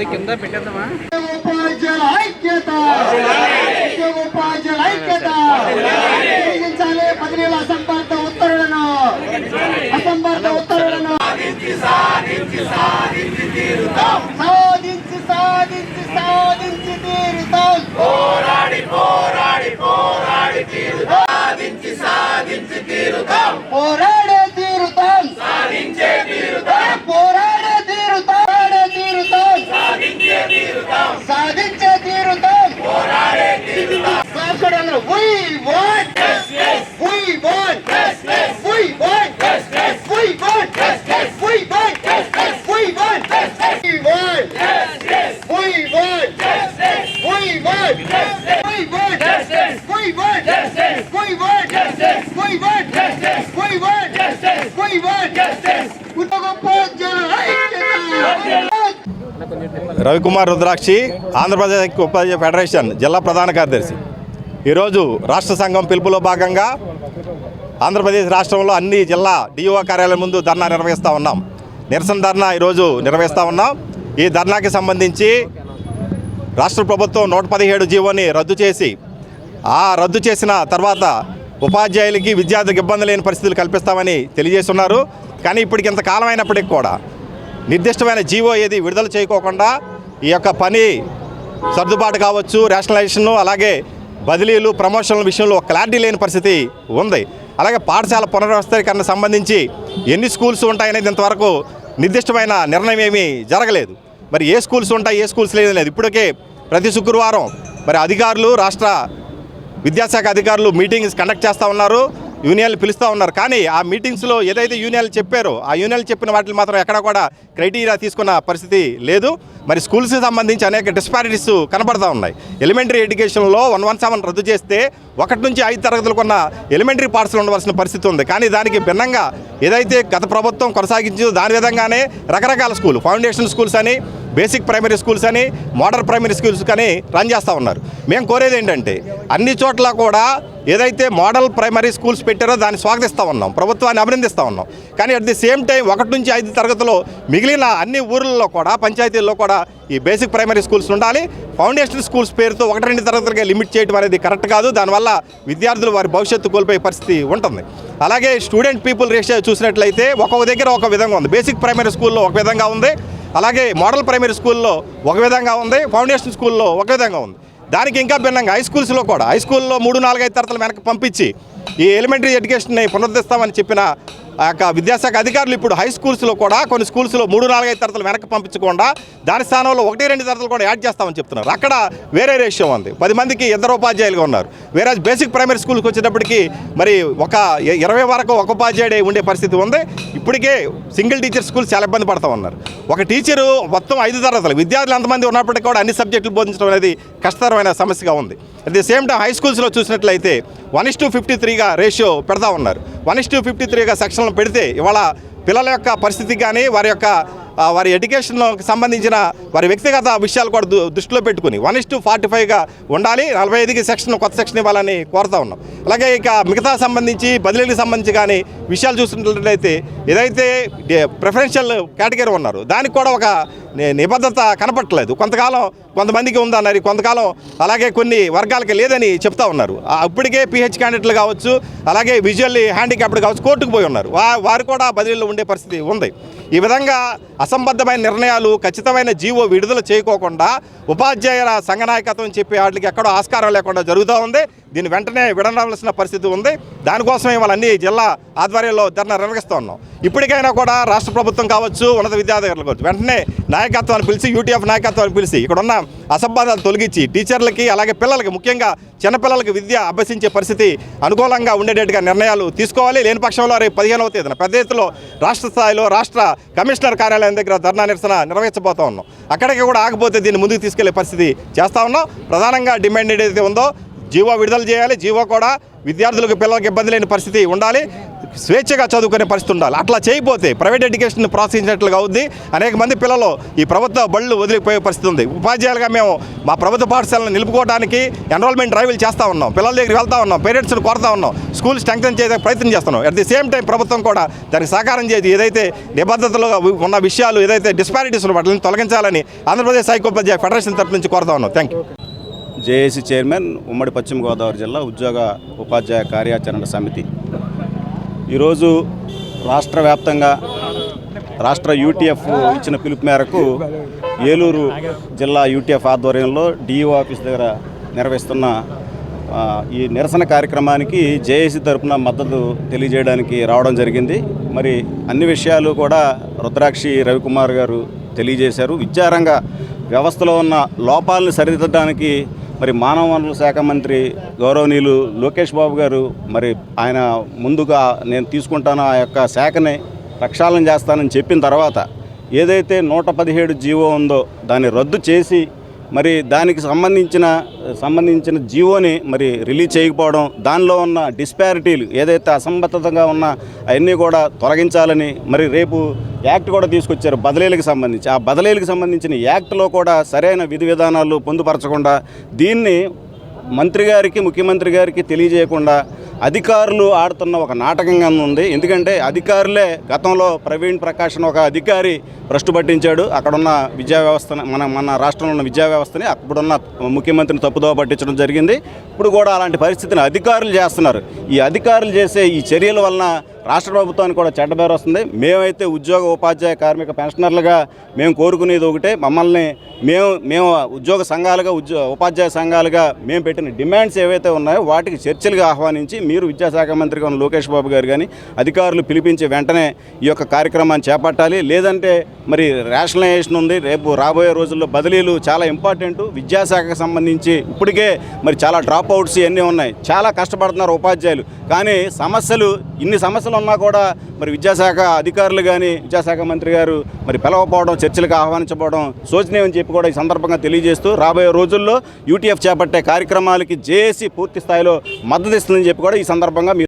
అది కింద పెట్టేద్దామా? ఉపాధ్యాయుల ఐక్యత. ఉపాధ్యాయుల ఐక్యత. రవికుమార్ రుద్రాక్షి ఆంధ్రప్రదేశ్ ఉపాధ్యాయ ఫెడరేషన్ జిల్లా ప్రధాన కార్యదర్శి. ఈరోజు రాష్ట్ర సంఘం పిలుపులో భాగంగా ఆంధ్రప్రదేశ్ రాష్ట్రంలో అన్ని జిల్లా డిఓ కార్యాలయం ముందు ధర్నా నిర్వహిస్తూ ఉన్నాం. నిరసన ధర్నా ఈరోజు నిర్వహిస్తూ ఉన్నాం. ఈ ధర్నాకి సంబంధించి రాష్ట్ర ప్రభుత్వం నూట పదిహేడు జీవోని రద్దు చేసి ఆ రద్దు చేసిన తర్వాత ఉపాధ్యాయులకి విద్యార్థులకు ఇబ్బంది లేని పరిస్థితులు కల్పిస్తామని తెలియజేస్తున్నారు. కానీ ఇప్పటికి ఇంత కాలం కూడా నిర్దిష్టమైన జీవో ఏది విడుదల చేయకోకుండా ఈ యొక్క పని సర్దుబాటు కావచ్చు రేషనలైజేషన్ అలాగే బదిలీలు ప్రమోషన్ల విషయంలో క్లారిటీ లేని పరిస్థితి ఉంది. అలాగే పాఠశాల పునర్వ్యవస్థీకరణ సంబంధించి ఎన్ని స్కూల్స్ ఉంటాయనేది ఇంతవరకు నిర్దిష్టమైన నిర్ణయం ఏమీ జరగలేదు. మరి ఏ స్కూల్స్ ఉంటాయి ఏ స్కూల్స్ లేదు లేదు ఇప్పటికే ప్రతి శుక్రవారం మరి అధికారులు రాష్ట్ర విద్యాశాఖ అధికారులు మీటింగ్స్ కండక్ట్ చేస్తూ ఉన్నారు. యూనియన్లు పిలుస్తూ ఉన్నారు. కానీ ఆ మీటింగ్స్లో ఏదైతే యూనియన్లు చెప్పారో ఆ యూనియన్లు చెప్పిన వాటిని మాత్రం ఎక్కడ కూడా క్రైటీరియా తీసుకున్న పరిస్థితి లేదు. మరి స్కూల్స్కి సంబంధించి అనేక డిస్పారిటీస్ కనపడతా ఉన్నాయి. ఎలిమెంటరీ ఎడ్యుకేషన్లో వన్ వన్ సెవెన్ రద్దు చేస్తే ఒకటి నుంచి ఐదు తరగతులకు ఉన్న ఎలిమెంటరీ పాఠశాల ఉండవలసిన పరిస్థితి ఉంది. కానీ దానికి భిన్నంగా ఏదైతే గత ప్రభుత్వం కొనసాగించిందో దాని విధంగానే రకరకాల స్కూల్ ఫౌండేషన్ స్కూల్స్ అని బేసిక్ ప్రైమరీ స్కూల్స్ అని మోడర్న్ ప్రైమరీ స్కూల్స్ కానీ రన్ చేస్తూ ఉన్నారు. మేము కోరేది ఏంటంటే అన్ని చోట్ల కూడా ఏదైతే మోడల్ ప్రైమరీ స్కూల్స్ పెట్టారో దాన్ని స్వాగతిస్తూ ఉన్నాం ప్రభుత్వాన్ని అభినందిస్తూ ఉన్నాం. కానీ అట్ ది సేమ్ టైం ఒకటి నుంచి ఐదు తరగతిలో మిగిలిన అన్ని ఊర్లలో కూడా పంచాయతీల్లో కూడా ఈ బేసిక్ ప్రైమరీ స్కూల్స్ ఉండాలి. ఫౌండేషన్ స్కూల్స్ పేరుతో ఒకటి రెండు తరగతులకే లిమిట్ చేయడం అనేది కరెక్ట్ కాదు. దానివల్ల విద్యార్థులు వారి భవిష్యత్తు కోల్పోయే పరిస్థితి ఉంటుంది. అలాగే స్టూడెంట్ పీపుల్ రేషియో చూసినట్లయితే ఒక్కొక్క దగ్గర ఒక విధంగా ఉంది. బేసిక్ ప్రైమరీ స్కూల్లో ఒక విధంగా ఉంది. అలాగే మోడల్ ప్రైమరీ స్కూల్లో ఒక విధంగా ఉంది. ఫౌండేషన్ స్కూల్లో ఒక విధంగా ఉంది. దానికి ఇంకా భిన్నంగా హై స్కూల్స్లో కూడా. హై స్కూల్లో మూడు నాలుగైదు తరతలు వెనక్కి పంపించి ఈ ఎలిమెంటరీ ఎడ్యుకేషన్ని పునరుద్ధరిస్తామని చెప్పిన ఆ యొక్క విద్యాశాఖ అధికారులు ఇప్పుడు హై స్కూల్స్లో కూడా కొన్ని స్కూల్స్లో మూడు నాలుగైదు తరగతులు వెనక్కి పంపించకుండా దాని స్థానంలో ఒకటి రెండు తరగతులు కూడా యాడ్ చేస్తామని చెప్తున్నారు. అక్కడ వేరే రేషియో ఉంది. పది మందికి ఇద్దరు ఉపాధ్యాయులుగా ఉన్నారు. వేరే బేసిక్ ప్రైమరీ స్కూల్కి వచ్చేటప్పటికి మరి ఒక ఇరవై వరకు ఒక ఉపాధ్యాయుడే ఉండే పరిస్థితి ఉంది. ఇప్పటికే సింగిల్ టీచర్ స్కూల్ చాలా ఇబ్బంది పడతా ఉన్నారు. ఒక టీచరు మొత్తం ఐదు తరగతులు. విద్యార్థులు ఎంతమంది ఉన్నప్పటికీ కూడా అన్ని సబ్జెక్టులు బోధించడం అనేది కష్టతరమైన సమస్యగా ఉంది. At the same time high స్కూల్స్లో చూసినట్లయితే వన్ ఇస్ టు ఫిఫ్టీ త్రీగా రేషియో పెడతా ఉన్నారు. వన్ ఇస్ టూ ఫిఫ్టీ త్రీగా సెక్షన్లు పెడితే ఇవాళ పిల్లల యొక్క పరిస్థితి కానీ వారి యొక్క వారి ఎడ్యుకేషన్కి సంబంధించిన వారి వ్యక్తిగత విషయాలు కూడా దృష్టిలో పెట్టుకుని వన్ ఇస్ టు ఫార్టీ ఫైవ్గా ఉండాలి. నలభై ఐదుకి సెక్షన్ కొత్త సెక్షన్ ఇవ్వాలని కోరుతా ఉన్నాం. అలాగే ఇక మిగతా సంబంధించి బదిలీలకు సంబంధించి కానీ విషయాలు చూసినట్లయితే ఏదైతే ప్రిఫరెన్షియల్ కేటగిరీ ఉన్నారు దానికి కూడా ఒక నిబద్ధత కనపట్టలేదు. కొంతకాలం కొంతమందికి ఉందన్నారు. కొంతకాలం అలాగే కొన్ని వర్గాలకి లేదని చెప్తా ఉన్నారు. ఆ, పిహెచ్ క్యాండిడేట్లు కావచ్చు అలాగే విజువల్లీ హ్యాండిక్యాప్డ్ కావచ్చు కోర్టుకు పోయి ఉన్నారు. వారు కూడా బదిలీలో ఉండే పరిస్థితి ఉంది. ఈ విధంగా అసంబద్ధమైన నిర్ణయాలు ఖచ్చితమైన జీవో విడుదల చేయకోకుండా ఉపాధ్యాయుల సంఘ నాయకత్వం చెప్పే వాటికి ఎక్కడో ఆస్కారం లేకుండా జరుగుతూ ఉంది. దీన్ని వెంటనే విడనవలసిన పరిస్థితి ఉంది. దానికోసమే వాళ్ళన్ని జిల్లా ఆధ్వర్యంలో ధర్నా నిర్వహిస్తూ ఉన్నాం. ఇప్పటికైనా కూడా రాష్ట్ర ప్రభుత్వం కావచ్చు ఉన్నత విద్యాధికారులు కావచ్చు వెంటనే నాయకత్వాన్ని పిలిచి యూటీఎఫ్ నాయకత్వాన్ని పిలిచి ఇక్కడ ఉన్న అసంబాధాలు తొలగించి టీచర్లకి అలాగే పిల్లలకి ముఖ్యంగా చిన్నపిల్లలకి విద్య అభ్యసించే పరిస్థితి అనుకూలంగా ఉండేటట్టుగా నిర్ణయాలు తీసుకోవాలి. లేని పక్షంలో రేపు పదిహేనవ తేదీన పెద్ద ఎత్తులో రాష్ట్ర స్థాయిలో రాష్ట్ర కమిషనర్ కార్యాలయం దగ్గర ధర్నా నిరసన నిర్వహించబోతా ఉన్నాం. అక్కడికి కూడా ఆగిపోతే దీన్ని ముందుకు తీసుకెళ్ళే పరిస్థితి చేస్తా ఉన్నాం. ప్రధానంగా డిమాండ్ ఏదైతే ఉందో జీవో విడుదల చేయాలి జీవో కూడా విద్యార్థులకు పిల్లలకు ఇబ్బంది లేని పరిస్థితి ఉండాలి స్వేచ్ఛగా చదువుకునే పరిస్థితి ఉండాలి. అట్లా చేయకపోతే ప్రైవేట్ ఎడ్యుకేషన్ ప్రోత్సహించినట్లుగా అవుద్ది. అనేక మంది పిల్లలు ఈ ప్రభుత్వ బళ్ళు వదిలిపోయే పరిస్థితి ఉంది. ఉపాధ్యాయులుగా మేము మా ప్రభుత్వ పాఠశాలను నిలుపుకోవడానికి ఎన్రోల్మెంట్ డ్రైవ్లు చేస్తూ ఉన్నాం. పిల్లల దగ్గరికి వెళ్తా ఉన్నాం. పేరెంట్స్ని కోరుతా ఉన్నాం. స్కూల్ స్ట్రెంగ్తన్ చేసే ప్రయత్నం చేస్తున్నాం. అట్ ది సేమ్ టైం ప్రభుత్వం కూడా దానికి సహకారం చేసి ఏదైతే నిబద్ధతలో ఉన్న విషయాలు ఏదైతే డిస్పారిటీస్ ఉన్న వాటిని తొలగించాలని ఆంధ్రప్రదేశ్ హైకోపాధ్యాయ ఫెడరేషన్ తరఫు నుంచి కోరుతా ఉన్నాం. థ్యాంక్ యూ జేఏసీ చైర్మన్ ఉమ్మడి పశ్చిమ గోదావరి జిల్లా ఉద్యోగ ఉపాధ్యాయ కార్యాచరణ సమితి. ఈరోజు రాష్ట్ర వ్యాప్తంగా రాష్ట్ర యూటీఎఫ్ ఇచ్చిన పిలుపు మేరకు ఏలూరు జిల్లా యూటీఎఫ్ ఆధ్వర్యంలో డిఓ ఆఫీస్ దగ్గర నిర్వహిస్తున్న ఈ నిరసన కార్యక్రమానికి జేఏసీ తరపున మద్దతు తెలియజేయడానికి రావడం జరిగింది. మరి అన్ని విషయాలు కూడా రుద్రాక్షి రవికుమార్ గారు తెలియజేశారు. విద్యారంగ వ్యవస్థలో ఉన్న లోపాలను సరిదిద్దడానికి మరి మానవ వనరుల శాఖ మంత్రి గౌరవనీయులు లోకేష్ బాబు గారు మరి ఆయన ముందుగా నేను తీసుకుంటాను ఆ యొక్క శాఖని ప్రక్షాళన చేస్తానని చెప్పిన తర్వాత ఏదైతే నూట పదిహేడు జీవో ఉందో దాన్ని రద్దు చేసి మరి దానికి సంబంధించిన సంబంధించిన జీవోని మరి రిలీజ్ చేయకపోవడం దానిలో ఉన్న డిస్పారిటీలు ఏదైతే అసంబద్ధతగా ఉన్న అవన్నీ కూడా తొలగించాలని మరి రేపు యాక్ట్ కూడా తీసుకొచ్చారు బదిలీలకు సంబంధించి. ఆ బదిలీలకు సంబంధించిన యాక్ట్లో కూడా సరైన విధి విధానాలు పొందుపరచకుండా దీన్ని మంత్రి గారికి ముఖ్యమంత్రి గారికి తెలియజేయకుండా అధికారులు ఆడుతున్న ఒక నాటకంగా ఉంది. ఎందుకంటే అధికారులే గతంలో ప్రవీణ్ ప్రకాష్ అని ఒక అధికారి భ్రష్టు పట్టించాడు. అక్కడున్న విద్యా వ్యవస్థను మన మన రాష్ట్రంలో ఉన్న విద్యా వ్యవస్థని అప్పుడున్న ముఖ్యమంత్రిని తప్పుదోవ పట్టించడం జరిగింది. ఇప్పుడు కూడా అలాంటి పరిస్థితిని అధికారులు చేస్తున్నారు. ఈ అధికారులు చేసే ఈ చర్యల వలన రాష్ట్ర ప్రభుత్వానికి కూడా చెడ్డ పేరు వస్తుంది. మేమైతే ఉద్యోగ ఉపాధ్యాయ కార్మిక పెన్షనర్లుగా మేము కోరుకునేది ఒకటే. మమ్మల్ని మేము మేము ఉద్యోగ సంఘాలుగా ఉద్యో ఉపాధ్యాయ సంఘాలుగా మేము పెట్టిన డిమాండ్స్ ఏవైతే ఉన్నాయో వాటికి చర్చలుగా ఆహ్వానించి మీరు విద్యాశాఖ మంత్రిగా ఉన్న లోకేష్ బాబు గారు కానీ అధికారులు పిలిపించి వెంటనే ఈ యొక్క కార్యక్రమాన్ని చేపట్టాలి. లేదంటే మరి రేషనలైజేషన్ ఉంది. రేపు రాబోయే రోజుల్లో బదిలీలు చాలా ఇంపార్టెంట్ విద్యాశాఖకు సంబంధించి ఇప్పటికే మరి చాలా డ్రాప్ అవుట్స్ ఇవన్నీ ఉన్నాయి. చాలా కష్టపడుతున్నారు ఉపాధ్యాయులు. కానీ సమస్యలు ఇన్ని సమస్యలు ఉన్నా కూడా మరి విద్యాశాఖ అధికారులు కానీ విద్యాశాఖ మంత్రి గారు మరి పిలవపోవడం చర్చలకు ఆహ్వానించబోవడం శోచనీయం చెప్పి కూడా ఈ సందర్భంగా తెలియజేస్తూ రాబోయే రోజుల్లో యూటీఎఫ్ చేపట్టే కార్యక్రమాలకి జేఏసీ పూర్తి స్థాయిలో మద్దతు ఇస్తుందని చెప్పి కూడా ఈ సందర్భంగా మీరు